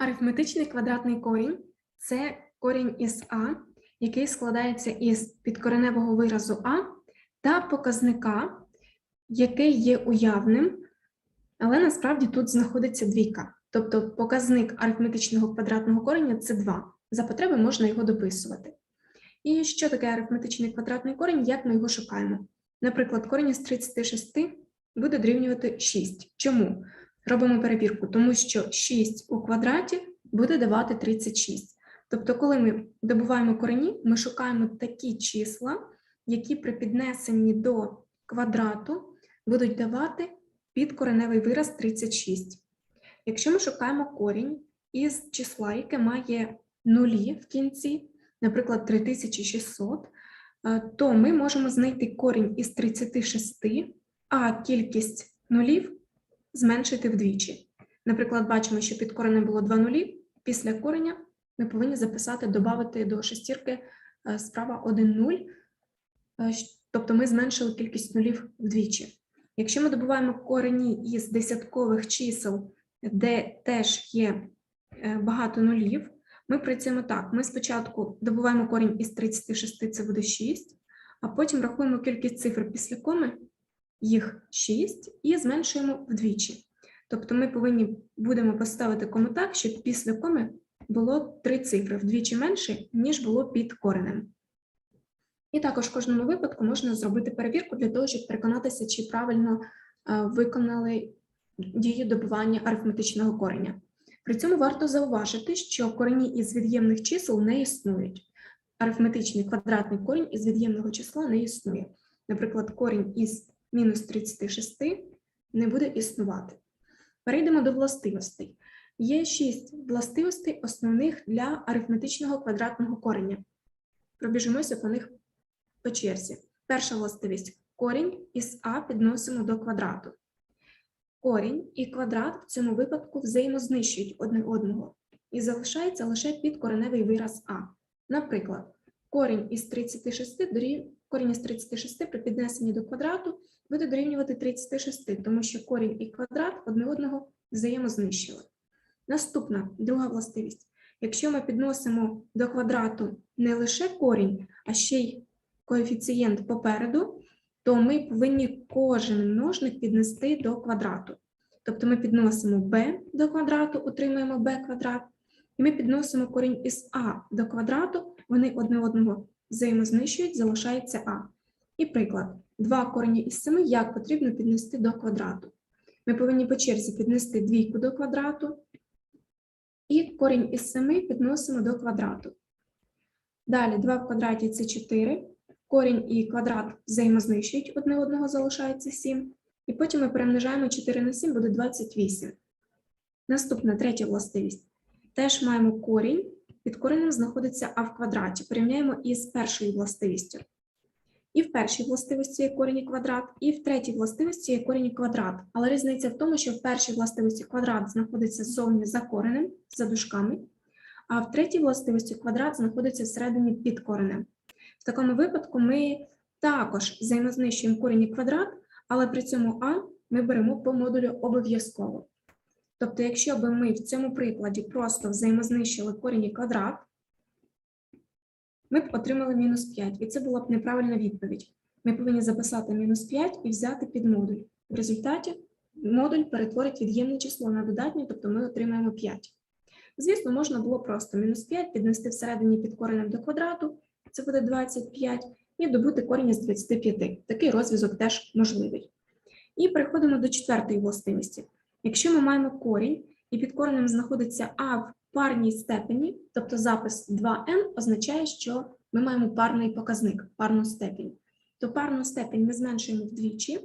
Арифметичний квадратний корінь це корінь із А, який складається із підкореневого виразу А та показника, який є уявним, але насправді тут знаходиться двійка. Тобто показник арифметичного квадратного кореня це 2. За потреби можна його дописувати. І що таке арифметичний квадратний корінь, як ми його шукаємо? Наприклад, корінь із 36 буде дорівнювати 6. Чому? Робимо перевірку, тому що 6 у квадраті буде давати 36. Тобто, коли ми добуваємо корені, ми шукаємо такі числа, які при піднесенні до квадрату будуть давати підкореневий вираз 36. Якщо ми шукаємо корінь із числа, яке має нулі в кінці, наприклад, 3600, е, то ми можемо знайти корінь із 36, а кількість нулів зменшити вдвічі. Наприклад, бачимо, що під коренем було 2 нулі, після кореня ми повинні записати, додати до шестірки е, справа 1 0, тобто ми зменшили кількість нулів вдвічі. Якщо ми добуваємо корені із десяткових чисел, де теж є е, багато нулів, ми працюємо так. Ми спочатку добуваємо корінь із 36, це буде 6, а потім рахуємо кількість цифр після коми, їх 6, і зменшуємо вдвічі. Тобто ми повинні будемо поставити кому так, щоб після коми було три цифри вдвічі менше, ніж було під коренем. І також в кожному випадку можна зробити перевірку для того, щоб переконатися, чи правильно е, виконали дію добування арифметичного кореня. При цьому варто зауважити, що корені із від'ємних чисел не існують. Арифметичний квадратний корінь із від'ємного числа не існує. Наприклад, корінь із мінус 36 не буде існувати. Перейдемо до властивостей. Є шість властивостей основних для арифметичного квадратного кореня. Пробіжимося по них по черзі. Перша властивість корінь із А підносимо до квадрату. Корінь і квадрат в цьому випадку взаємознищують одне одного і залишається лише підкореневий вираз А. Наприклад, корінь із 36 дорів... корінь із 36 при піднесенні до квадрату буде дорівнювати 36, тому що корінь і квадрат одне одного взаємознищили. Наступна друга властивість. Якщо ми підносимо до квадрату не лише корінь, а ще й коефіцієнт попереду, то ми повинні кожен множник піднести до квадрату. Тобто ми підносимо b до квадрату, отримуємо b квадрат, і ми підносимо корінь із а до квадрату, вони одне одного взаємознищують, залишається а. І приклад, два корені із 7 як потрібно піднести до квадрату. Ми повинні по черзі піднести двійку до квадрату, і корінь із 7 підносимо до квадрату. Далі 2 в квадраті це 4, корінь і квадрат взаємознищують, одне одного залишається 7. І потім ми перемножаємо 4 на 7, буде 28. Наступна третя властивість. Теж маємо корінь, під коренем знаходиться а в квадраті. Порівняємо із першою властивістю. І в першій властивості є корінь квадрат, і в третій властивості є корінь квадрат. Але різниця в тому, що в першій властивості квадрат знаходиться ззовні за коренем, за дужками, а в третій властивості квадрат знаходиться всередині під коренем. В такому випадку ми також взаємознищуємо корінь квадрат, але при цьому А ми беремо по модулю обов'язково. Тобто, якщо б ми в цьому прикладі просто взаємознищили корінь і квадрат, ми б отримали мінус 5, і це була б неправильна відповідь. Ми повинні записати мінус 5 і взяти під модуль. В результаті модуль перетворить від'ємне число на додатнє, тобто ми отримаємо 5. Звісно, можна було просто мінус 5 піднести всередині під коренем до квадрату, це буде 25, і добути корінь із 25. Такий розв'язок теж можливий. І переходимо до четвертої властивості. Якщо ми маємо корінь, і під коренем знаходиться А в парній степені, тобто запис 2n означає, що ми маємо парний показник, парну степінь. То парну степень ми зменшуємо вдвічі,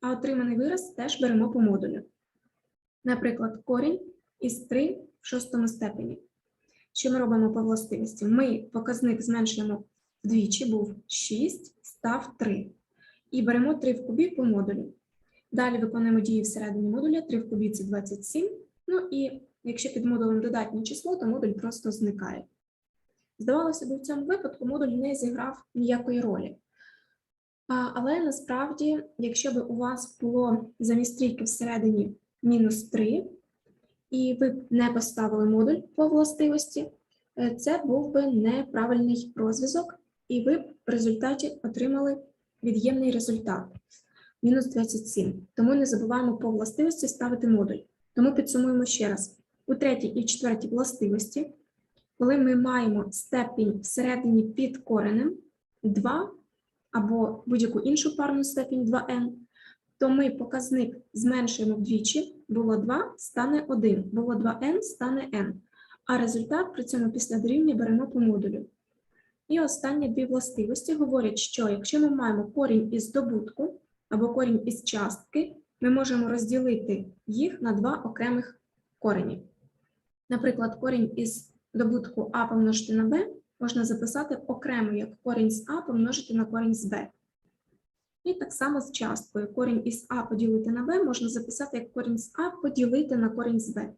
а отриманий вираз теж беремо по модулю. Наприклад, корінь із 3 в шостому степені. Що ми робимо по властивості? Ми показник зменшуємо вдвічі, був 6, став 3. І беремо 3 в кубі по модулю. Далі виконуємо дії всередині модуля, 3 в кубі це 27. Ну і якщо під модулем додатнє число, то модуль просто зникає. Здавалося б, в цьому випадку модуль не зіграв ніякої ролі. Але насправді, якщо б у вас було замість трійки всередині мінус 3, і ви б не поставили модуль по властивості, е, це був би неправильний розв'язок, і ви б в результаті отримали від'ємний результат мінус 27. Тому не забуваємо по властивості ставити модуль. Тому підсумуємо ще раз. У третій і четвертій властивості, коли ми маємо степінь всередині під коренем 2 або будь-яку іншу парну степінь 2n, то ми показник зменшуємо вдвічі, було 2, стане 1, було 2n, стане n. А результат при цьому після дорівнює беремо по модулю. І останні дві властивості говорять, що якщо ми маємо корінь із добутку або корінь із частки, ми можемо розділити їх на два окремих корені. Наприклад, корінь із добутку а помножити на b можна записати окремо як корінь з а помножити на корінь з b. І так само з часткою. Корінь із а поділити на b можна записати як корінь з а поділити на корінь з b.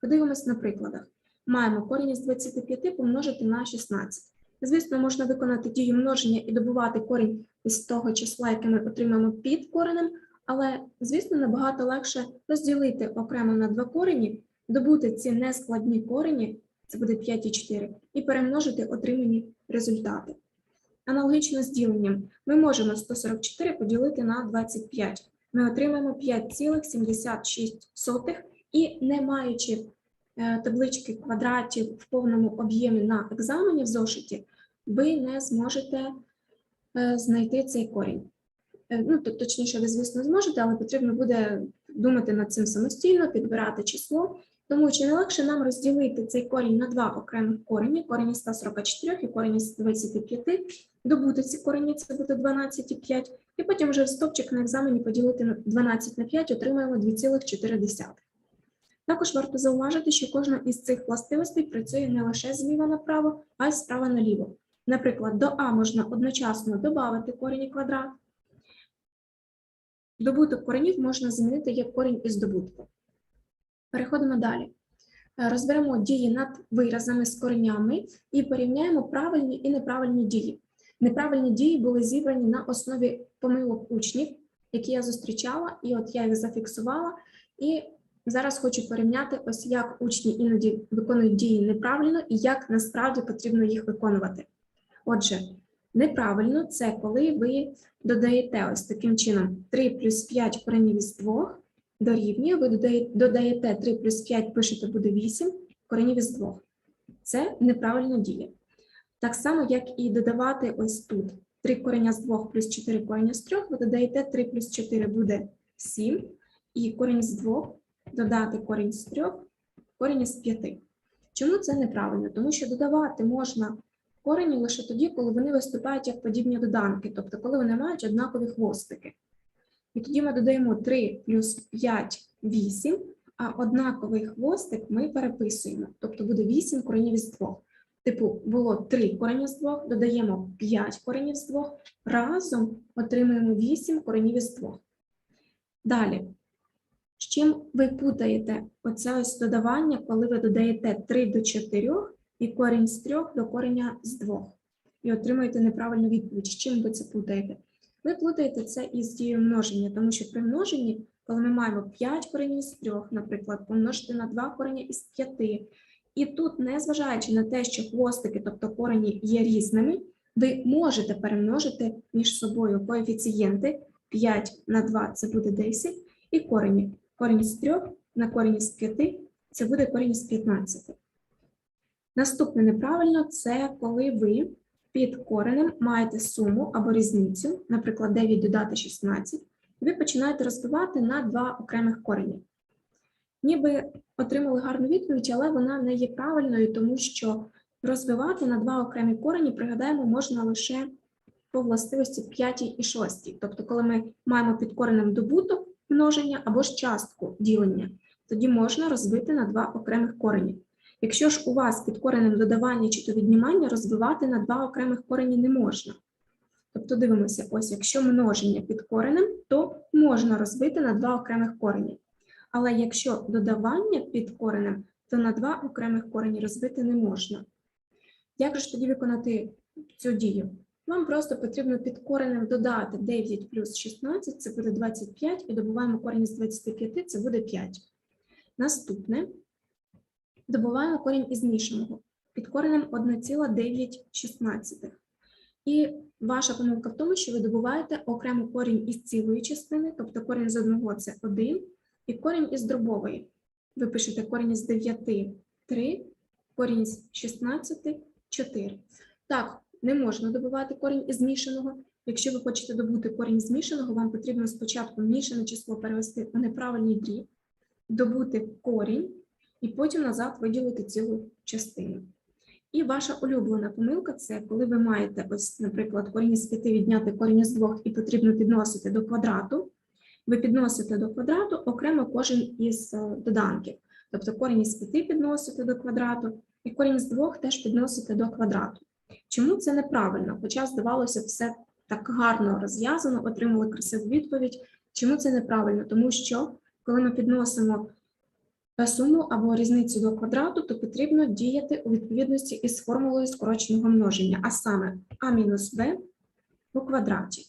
Подивимось на прикладах. Маємо корінь із 25 помножити на 16. Звісно, можна виконати дію множення і добувати корінь із того числа, яке ми отримаємо під коренем, але, звісно, набагато легше розділити окремо на два корені, добути ці нескладні корені, це буде 5 і 4, і перемножити отримані результати. Аналогічно з діленням ми можемо 144 поділити на 25. Ми отримаємо 5,76 і не маючи е, таблички квадратів в повному об'ємі на екзамені в зошиті, ви не зможете знайти цей корінь. Е, Ну, точніше, ви, звісно, зможете, але потрібно буде думати над цим самостійно, підбирати число. Тому чи не легше нам розділити цей корінь на два окремих корені, корінь із 144 і корінь із 25, добути ці корені, це буде 12 і 5, і потім вже в стопчик на екзамені поділити на 12 на 5, отримаємо 2,4. Також варто зауважити, що кожна із цих властивостей працює не лише зліва направо, а й справа наліво. Наприклад, до А можна одночасно додати корінь квадрат. Добуток коренів можна замінити як корінь із добутку. Переходимо далі. Е, Розберемо дії над виразами з коренями і порівняємо правильні і неправильні дії. Неправильні дії були зібрані на основі помилок учнів, які я зустрічала, і от я їх зафіксувала. І зараз хочу порівняти, ось як учні іноді виконують дії неправильно і як насправді потрібно їх виконувати. Отже, неправильно це коли ви додаєте ось таким чином 3 плюс 5 коренів із 2 дорівнює, ви додаєте, додаєте 3 плюс 5, пишете буде 8 коренів із 2. Це неправильно діє. Так само, як і додавати ось тут 3 кореня з 2 плюс 4 кореня з 3, ви додаєте 3 плюс 4 буде 7, і корінь з 2 додати корінь з 3, корінь з 5. Чому це неправильно? Тому що додавати можна корені лише тоді, коли вони виступають як подібні доданки, тобто коли вони мають однакові хвостики. І тоді ми додаємо 3 плюс 5 8, а однаковий хвостик ми переписуємо. Тобто буде 8 коренів із 2. Типу, було 3 корені з 2, додаємо 5 коренів з 2, разом отримуємо 8 коренів із 2. Далі. З чим ви путаєте оце ось додавання, коли ви додаєте 3 до 4 і корінь з 3 до кореня з 2. І отримуєте неправильну відповідь. З чим ви це путаєте? Ви плутаєте це із дією множення, тому що при множенні, коли ми маємо 5 коренів з 3, наприклад, помножити на 2 корення із 5, і тут, незважаючи на те, що хвостики, тобто корені є різними, ви можете перемножити між собою коефіцієнти 5 на 2 це буде 10, і корені. Корінь з 3 на корінь з 5 це буде корінь з 15. Наступне неправильно це коли ви під коренем маєте суму або різницю, наприклад, 9 додати 16, і ви починаєте розбивати на два окремих корені. Ніби отримали гарну відповідь, але вона не є правильною, тому що розбивати на два окремі корені, пригадаємо, можна лише по властивості 5 і 6. Тобто, коли ми маємо під коренем добуток множення або ж частку ділення, тоді можна розбити на два окремих корені. Якщо ж у вас під коренем додавання чи то віднімання розбивати на два окремих корені не можна. Тобто дивимося, ось якщо множення під коренем, то можна розбити на два окремих корені. Але якщо додавання під коренем, то на два окремих корені розбити не можна. Як же ж тоді виконати цю дію? Вам просто потрібно під коренем додати 9 плюс 16, це буде 25, і добуваємо корінь з 25, це буде 5. Наступне Добуваємо корінь із змішаного під коренем 1,916. І ваша помилка в тому, що ви добуваєте окремо корінь із цілої частини, тобто корінь з одного це 1, і корінь із дробової. Ви пишете корінь із 9 – 3, корінь з 16 – 4. Так, не можна добувати корінь із змішаного. Якщо ви хочете добути корінь змішаного, вам потрібно спочатку мішане число перевести у неправильний дріб, добути корінь і потім назад виділити цілу частину. І ваша улюблена помилка це коли ви маєте, ось, наприклад, корінь з 5 відняти корінь із 2 і потрібно підносити до квадрату. Ви підносите до квадрату окремо кожен із е, доданків. Тобто корінь із 5 підносите до квадрату, і корінь з 2 теж підносите до квадрату. Чому це неправильно? Хоча, здавалося, все так гарно розв'язано, отримали красиву відповідь. Чому це неправильно? Тому що коли ми підносимо суму або різницю до квадрату, то потрібно діяти у відповідності із формулою скороченого множення, а саме а мінус b у квадраті.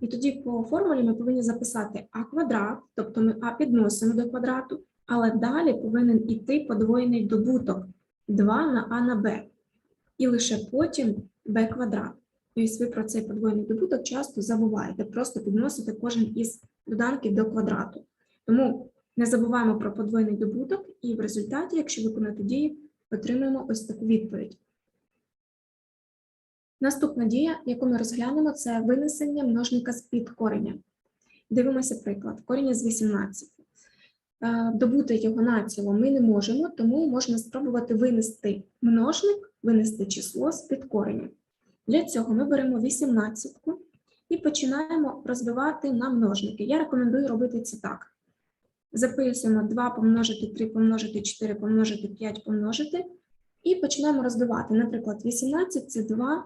І тоді по формулі ми повинні записати а квадрат, тобто ми а підносимо до квадрату, але далі повинен іти подвоєний добуток 2 на а на b, і лише потім b квадрат. І ось ви про цей подвоєний добуток часто забуваєте, просто підносите кожен із доданків до квадрату. Тому не забуваємо про подвоєний добуток, і в результаті, якщо виконати дії, отримаємо ось таку відповідь. Наступна дія, яку ми розглянемо, це винесення множника з-під кореня. Дивимося приклад. Корінь із 18. Е, Добути його націло ми не можемо, тому можна спробувати винести множник, винести число з-під кореня. Для цього ми беремо 18 і починаємо розбивати на множники. Я рекомендую робити це так. Записуємо 2 помножити 3 помножити 4 помножити 5 помножити і починаємо розбивати. Наприклад, 18 це 2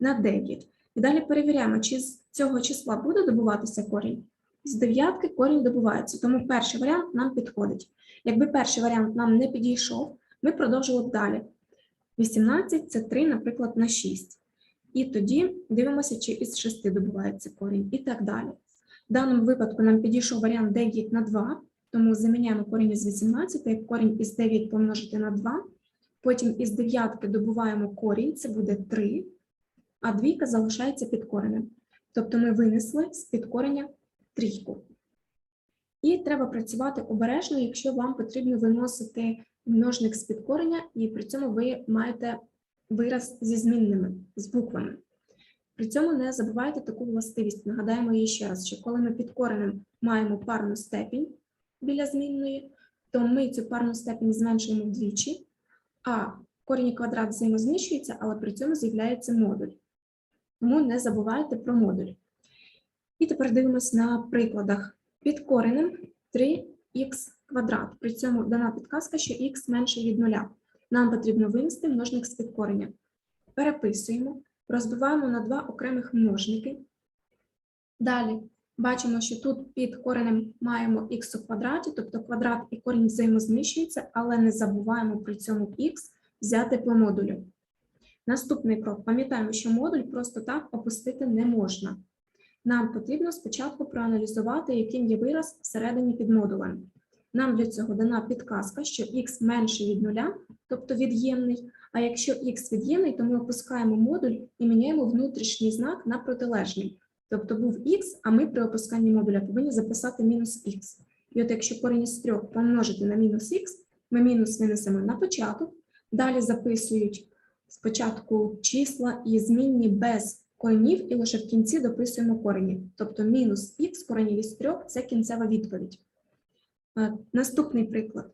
на 9. І далі перевіряємо, чи з цього числа буде добуватися корінь. З дев'ятки корінь добувається, тому перший варіант нам підходить. Якби перший варіант нам не підійшов, ми продовжували далі. 18 це 3, наприклад, на 6. І тоді дивимося, чи із 6 добувається корінь, і так далі. В даному випадку нам підійшов варіант 9 на 2, тому заміняємо корінь із 18, як корінь із 9 помножити на 2. Потім із дев'ятки добуваємо корінь, це буде 3, а двійка залишається під коренем. Тобто ми винесли з під кореня трійку. І треба працювати обережно, якщо вам потрібно виносити множник з під кореня, і при цьому ви маєте вираз зі змінними, з буквами. При цьому не забувайте таку властивість. Нагадаємо її ще раз, що коли ми під коренем маємо парну степінь біля змінної, то ми цю парну степінь зменшуємо вдвічі, а корінь квадрат взаємозміщується, але при цьому з'являється модуль. Тому не забувайте про модуль. І тепер дивимося на прикладах. Під коренем 3х квадрат. При цьому дана підказка, що х менше від нуля. Нам потрібно винести множник з підкорення. Переписуємо, розбиваємо на два окремих множники. Далі бачимо, що тут під коренем маємо х у квадраті, тобто квадрат і корінь взаємозміщуються, але не забуваємо при цьому х взяти по модулю. Наступний крок. Пам'ятаємо, що модуль просто так опустити не можна. Нам потрібно спочатку проаналізувати, яким є вираз всередині під модулем. Нам для цього дана підказка, що х менше від нуля, тобто від'ємний. А якщо х від'ємний, то ми опускаємо модуль і міняємо внутрішній знак на протилежний. Тобто був х, а ми при опусканні модуля повинні записати мінус х. І от якщо корінь з 3 помножити на мінус х, ми мінус винесемо на початок, далі записують спочатку числа і змінні без коренів, і лише в кінці дописуємо корені. Тобто мінус х коренів із 3 – це кінцева відповідь. Е, Наступний приклад.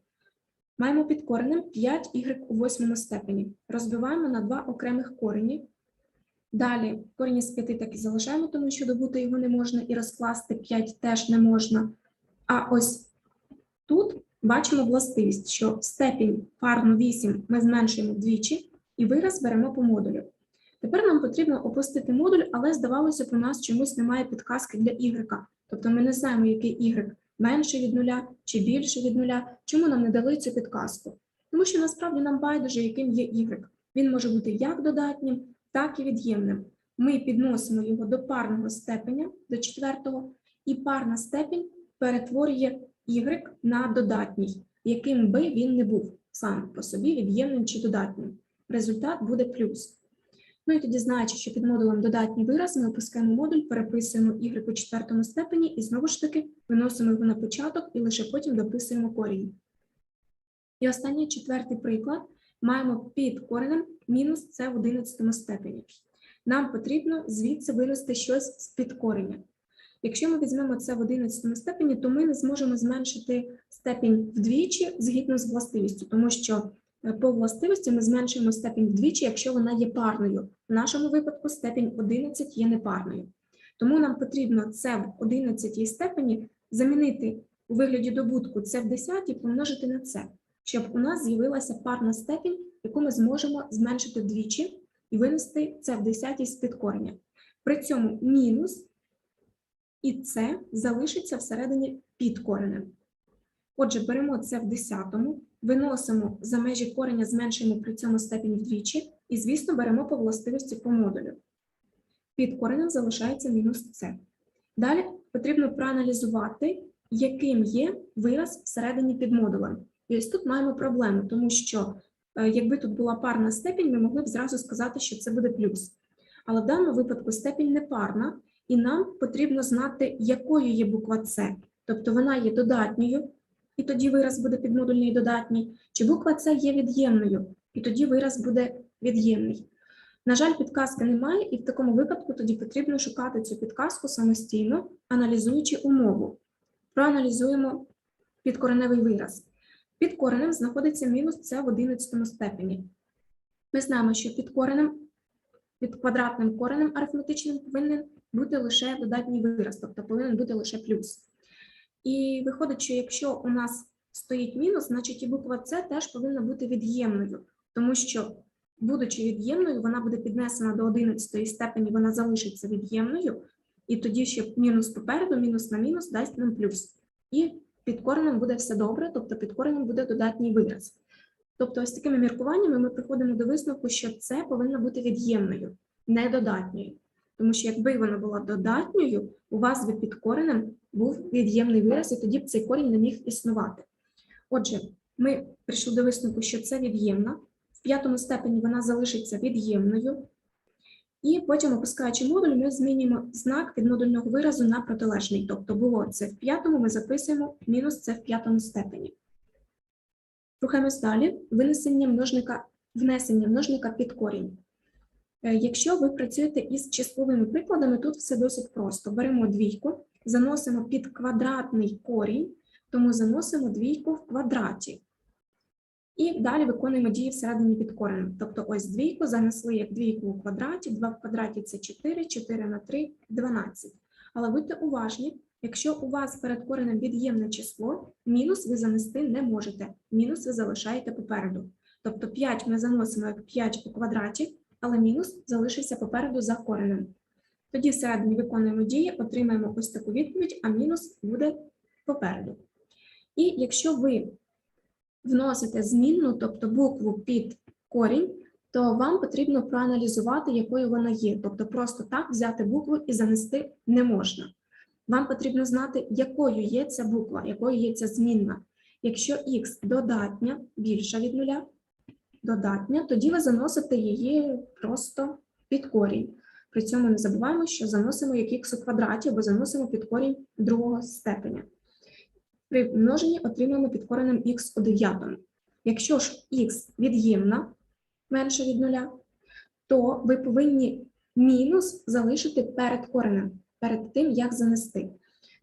Маємо під коренем 5y у восьмому степені. Розбиваємо на два окремих корені. Далі корінь з 5 так і залишаємо, тому що добути його не можна, і розкласти 5 теж не можна. А ось тут бачимо властивість, що степінь парну 8 ми зменшуємо вдвічі, і вираз беремо по модулю. Тепер нам потрібно опустити модуль, але здавалося б, у нас чомусь немає підказки для y. Тобто ми не знаємо, який y менше від нуля чи більше від нуля. Чому нам не дали цю підказку? Тому що насправді нам байдуже, яким є y. Він може бути як додатнім, так і від'ємним. Ми підносимо його до парного степеня, до четвертого, і парна степінь перетворює y на додатній. яким би він не був сам по собі від'ємним чи додатнім. Результат буде плюс. Ну і тоді, знаючи, що під модулем додатній вираз, ми опускаємо модуль, переписуємо y у четвертому степені і знову ж таки виносимо його на початок і лише потім дописуємо корінь. І останній четвертий приклад маємо під коренем мінус це в 11 степені. Нам потрібно звідси винести щось з підкорення. Якщо ми візьмемо це в 11 степені, то ми не зможемо зменшити степінь вдвічі згідно з властивістю, тому що по властивості ми зменшуємо степінь вдвічі, якщо вона є парною. В нашому випадку степінь 11 є непарною. Тому нам потрібно це в 11 степені замінити у вигляді добутку це в 10 і помножити на це, щоб у нас з'явилася парна степінь, яку ми зможемо зменшити вдвічі і винести це в 10 з підкорення. При цьому мінус і це залишиться всередині під коренем. Отже, беремо це в десятому, виносимо за межі кореня, зменшуємо при цьому степінь вдвічі, і, звісно, беремо по властивості по модулю. Під коренем залишається мінус це. Далі потрібно проаналізувати, яким є вираз всередині під модулем. І ось тут маємо проблему, тому що е, якби тут була парна степінь, ми могли б зразу сказати, що це буде плюс. Але в даному випадку степінь не парна, і нам потрібно знати, якою є буква С. Тобто вона є додатньою, і тоді вираз буде підмодульний і додатній, чи буква С є від'ємною, і тоді вираз буде від'ємний. На жаль, підказки немає, і в такому випадку тоді потрібно шукати цю підказку самостійно, аналізуючи умову. Проаналізуємо підкореневий вираз. Під коренем знаходиться мінус С в 11 степені. Ми знаємо, що під коренем, під квадратним коренем арифметичним повинен бути лише додатній вираз, тобто повинен бути лише плюс. І виходить, що якщо у нас стоїть мінус, значить і буква С теж повинна бути від'ємною, тому що, будучи від'ємною, вона буде піднесена до 11 степені, вона залишиться від'ємною, і тоді ще мінус попереду, мінус на мінус дасть нам плюс. І під коренем буде все добре, тобто під коренем буде додатній вираз. Тобто, ось такими міркуваннями ми приходимо до висновку, що це повинна бути від'ємною, не додатньою. Тому що якби вона була додатньою, у вас би під коренем був від'ємний вираз, і тоді б цей корінь не міг існувати. Отже, ми прийшли до висновку, що це від'ємна. В п'ятому степені вона залишиться від'ємною. І потім, опускаючи модуль, ми змінюємо знак підмодульного виразу на протилежний. Тобто було це в п'ятому, ми записуємо мінус це в п'ятому степені. Рухаємось далі. Винесення множника, внесення множника під корінь. Е, Якщо ви працюєте із числовими прикладами, тут все досить просто. Беремо двійку, заносимо під квадратний корінь, тому заносимо двійку в квадраті. І далі виконуємо дії всередині під коренем. Тобто ось двійку занесли як двійку у квадраті, 2 в квадраті це 4, 4 на 3 – 12. Але будьте уважні, якщо у вас перед коренем від'ємне число, мінус ви занести не можете. Мінус ви залишаєте попереду. Тобто 5 ми заносимо як 5 у квадраті, але мінус залишився попереду за коренем. Тоді всередині виконуємо дії, отримаємо ось таку відповідь, а мінус буде попереду. І якщо ви вносите змінну, тобто букву під корінь, то вам потрібно проаналізувати, якою вона є. Тобто просто так взяти букву і занести не можна. Вам потрібно знати, якою є ця буква, якою є ця змінна. Якщо х додатня більша від нуля, додатня, тоді ви заносите її просто під корінь. При цьому не забуваємо, що заносимо як х у квадраті або заносимо під корінь другого степеня. При множенні отримуємо під коренем х у дев'ятому. Якщо ж х від'ємна менше від нуля, то ви повинні мінус залишити перед коренем, перед тим, як занести.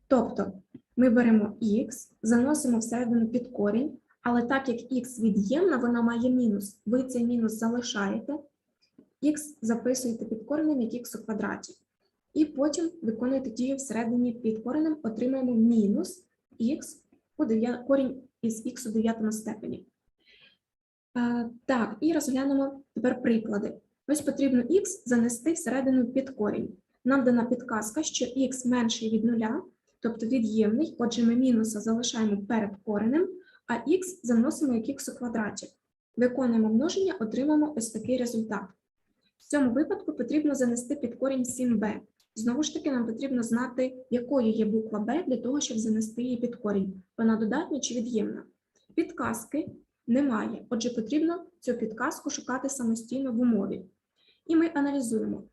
Тобто ми беремо х, заносимо всередину під корінь, але так як х від'ємна, вона має мінус. Ви цей мінус залишаєте, х записуєте під коренем як х у квадраті. І потім виконуєте дію всередині під коренем, отримаємо мінус х у 9, корінь із х у 9 степені. Е, Так, і розглянемо тепер приклади. Ось потрібно х занести всередину під корінь. Нам дана підказка, що х менший від нуля, тобто від'ємний, отже, ми мінуса залишаємо перед коренем, а х заносимо як х у квадраті. Виконуємо множення, отримаємо ось такий результат. В цьому випадку потрібно занести під корінь 7b. Знову ж таки, нам потрібно знати, якою є буква b для того, щоб занести її під корінь. Вона додатня чи від'ємна. Підказки немає, отже, потрібно цю підказку шукати самостійно в умові. І ми аналізуємо,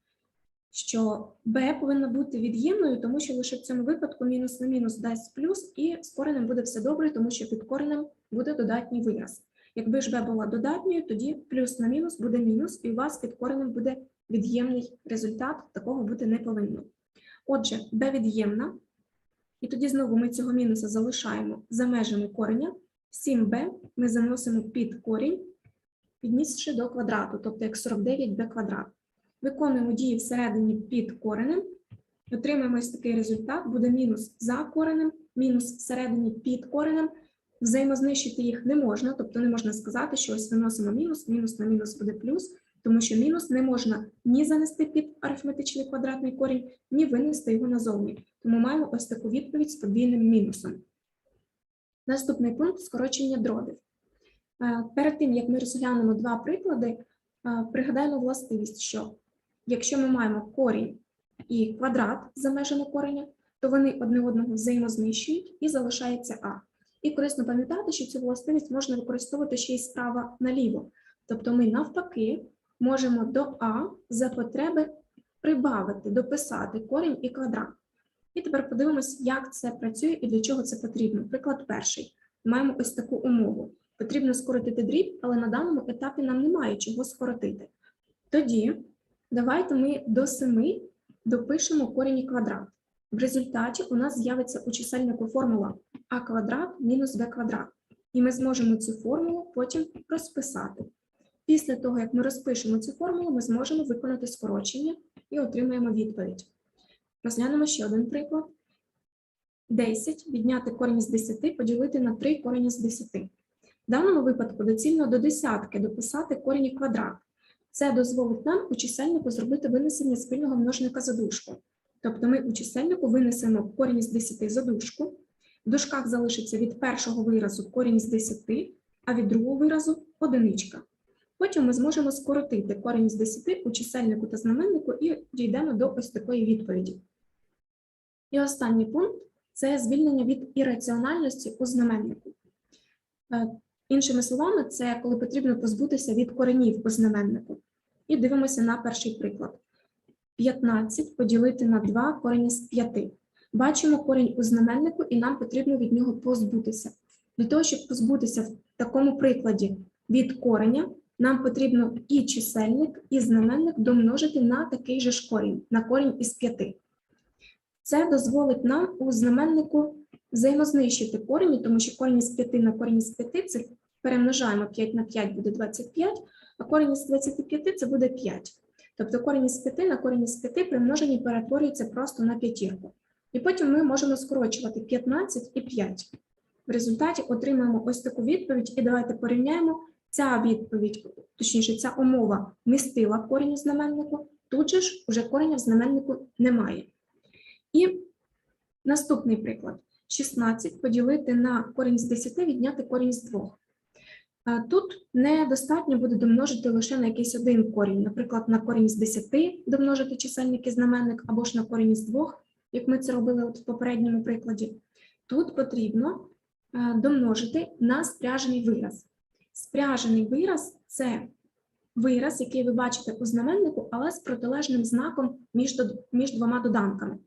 що b повинна бути від'ємною, тому що лише в цьому випадку мінус на мінус дасть плюс, і з коренем буде все добре, тому що під коренем буде додатній вираз. Якби ж b була додатньою, тоді плюс на мінус буде мінус, і у вас під коренем буде від'ємний результат, такого бути не повинно. Отже, b від'ємна, і тоді знову ми цього мінуса залишаємо за межами кореня. 7b ми заносимо під корінь, піднісши до квадрату, тобто як 49b квадрат. Виконуємо дії всередині під коренем, отримаємо ось такий результат, буде мінус за коренем, мінус всередині під коренем. Взаємознищити їх не можна, тобто не можна сказати, що ось виносимо мінус, мінус на мінус буде плюс, тому що мінус не можна ні занести під арифметичний квадратний корінь, ні винести його назовні. Тому маємо ось таку відповідь з подвійним мінусом. Наступний пункт скорочення дробів. Е, Перед тим, як ми розглянемо два приклади, е, пригадаємо властивість, що якщо ми маємо корінь і квадрат за межами кореня, то вони одне одного взаємознищують і залишається А. І корисно пам'ятати, що цю властивість можна використовувати ще й справа наліво. Тобто ми навпаки можемо до А за потреби прибавити, дописати корінь і квадрат. І тепер подивимось, як це працює і для чого це потрібно. Приклад перший. Маємо ось таку умову. Потрібно скоротити дріб, але на даному етапі нам немає чого скоротити. Тоді давайте ми до 7 допишемо корінь квадрат. В результаті у нас з'явиться у чисельнику формула а квадрат мінус b квадрат. І ми зможемо цю формулу потім розписати. Після того, як ми розпишемо цю формулу, ми зможемо виконати скорочення і отримаємо відповідь. Розглянемо ще один приклад. 10 відняти корінь з 10 поділити на 3 корінь з 10. В даному випадку доцільно до десятки дописати корінь квадрат. Це дозволить нам у чисельнику зробити винесення спільного множника за дужку. Тобто ми у чисельнику винесемо корінь з 10 за дужку, в дужках залишиться від першого виразу корінь з 10, а від другого виразу одиничка. Потім ми зможемо скоротити корінь з 10 у чисельнику та знаменнику і дійдемо до ось такої відповіді. І останній пункт це звільнення від ірраціональності у знаменнику. Іншими словами, це коли потрібно позбутися від коренів у знаменнику. І дивимося на перший приклад. 15 поділити на 2 корінь з 5. Бачимо корінь у знаменнику, і нам потрібно від нього позбутися. Для того, щоб позбутися в такому прикладі від кореня, нам потрібно і чисельник, і знаменник домножити на такий же ж корінь, на корінь із 5. Це дозволить нам у знаменнику взаємознищити корені, тому що корінь із 5 на корінь із 5 це перемножаємо 5 на 5 буде 25, а корінь із 25 це буде 5. Тобто корінь із 5 на корінь із 5 при множенні перетворюється просто на п'ятірку. І потім ми можемо скорочувати 15 і 5. В результаті отримаємо ось таку відповідь, і давайте порівняємо ця відповідь, точніше, ця умова містила корінь у знаменнику, тут же ж уже кореня в знаменнику немає. І наступний приклад: 16 поділити на корінь з 10, відняти корінь з 2. Тут недостатньо буде домножити лише на якийсь один корінь, наприклад, на корінь з 10 домножити чисельник і знаменник, або ж на корінь з 2, як ми це робили от в попередньому прикладі. Тут потрібно домножити на спряжений вираз. Спряжений вираз це вираз, який ви бачите у знаменнику, але з протилежним знаком між, між двома доданками.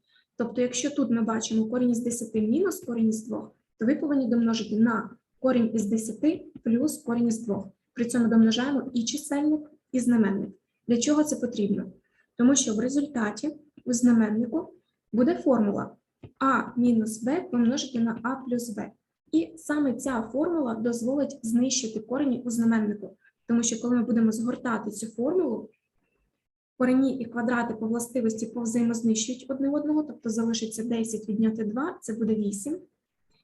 Тобто, якщо тут ми бачимо корінь з 10 мінус корінь з 2, то ви повинні домножити на корінь із 10 плюс корінь із 2. При цьому домножаємо і чисельник, і знаменник. Для чого це потрібно? Тому що в результаті у знаменнику буде формула а мінус b помножити на а плюс b. І саме ця формула дозволить знищити корені у знаменнику. Тому що коли ми будемо згортати цю формулу, корені і квадрати по властивості повзаємознищують одне одного, тобто залишиться 10 відняти 2, це буде 8.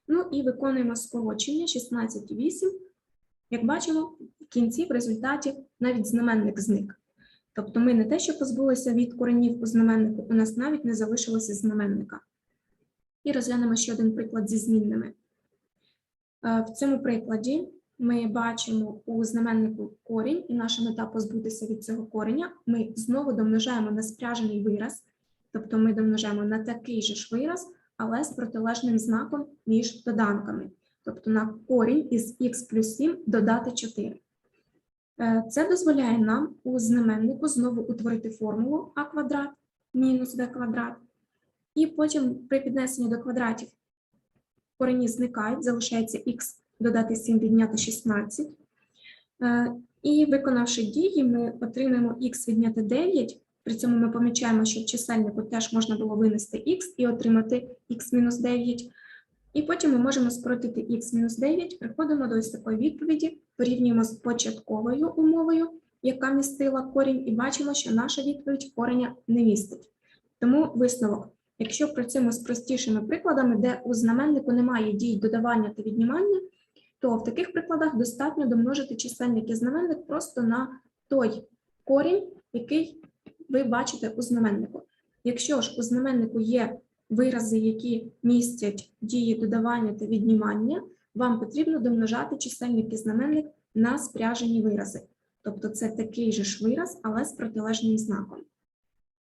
Ну і виконуємо скорочення 16 і 8. Як бачимо, в кінці в результаті навіть знаменник зник. Тобто ми не те, що позбулися від коренів у знаменнику, у нас навіть не залишилося знаменника. І розглянемо ще один приклад зі змінними. Е, В цьому прикладі ми бачимо у знаменнику корінь, і наша мета позбутися від цього кореня. Ми знову домножаємо на спряжений вираз, тобто ми домножаємо на такий же ж вираз, але з протилежним знаком між доданками. тобто на корінь із х плюс 7 додати 4. Е, Це дозволяє нам у знаменнику знову утворити формулу а квадрат мінус b квадрат, і потім при піднесенні до квадратів корені зникають, залишається х додати 7 відняти 16. Е, І виконавши дії, ми отримаємо х відняти 9. При цьому ми помічаємо, що чисельнику теж можна було винести х і отримати х мінус 9. І потім ми можемо скоротити х мінус 9, приходимо до ось такої відповіді, порівнюємо з початковою умовою, яка містила корінь, і бачимо, що наша відповідь кореня не містить. Тому висновок. Якщо працюємо з простішими прикладами, де у знаменнику немає дій додавання та віднімання, то в таких прикладах достатньо домножити чисельник і знаменник просто на той корінь, який ви бачите у знаменнику. Якщо ж у знаменнику є вирази, які містять дії додавання та віднімання, вам потрібно домножати чисельник і знаменник на спряжені вирази. Тобто це такий же ж вираз, але з протилежним знаком.